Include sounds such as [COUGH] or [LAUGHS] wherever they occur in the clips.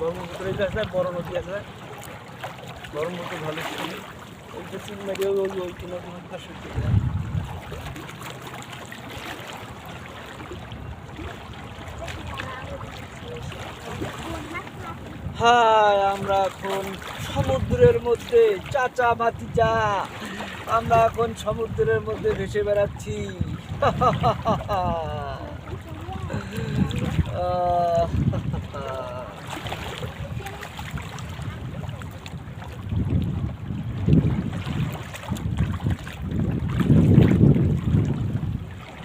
ব্রহ্মপুত্র আছে, বড় নদী আছে। ব্রহ্মপুত্র ভালো ছিল। ওই যে ওই ওই হাই আমরা এখন সমুদ্রের মধ্যে, চাচা ভাতিজা আমরা এখন সমুদ্রের মধ্যে ভেসে বেড়াচ্ছি। [LAUGHS]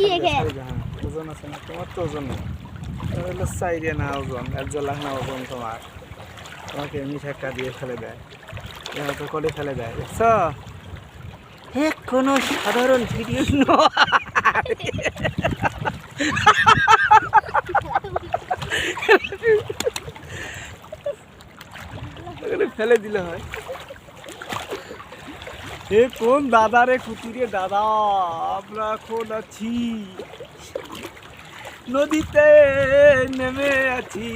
কি হ্যাঁ ওজন আছে না তোমার তো ওজন হলো সাইডে না ওজন এক জলাখ না ওজন তোমার। তোমাকে এমনি ধাক্কা দিয়ে ফেলে দেয়। এভাবে করে ফেলে দেয়। দেখছ? হে কোনো সাধারণ ভিডিও নয়। ফেলে দিলে হয়। এ কোন দাদা রে কুতিরে দাদা? আমরা এখন আছি নদীতে নেমে আছি।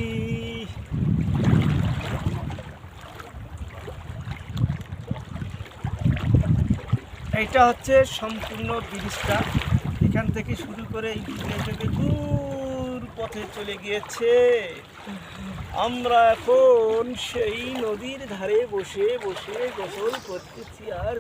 এটা হচ্ছে সম্পূর্ণ ব্রিজটা। এখান থেকে শুরু করে এই ব্রিজটা থেকে দূর পথে চলে গিয়েছে আমরা এখন সেই নদীর ধারে বসে বসে গোসল করতেছি আর।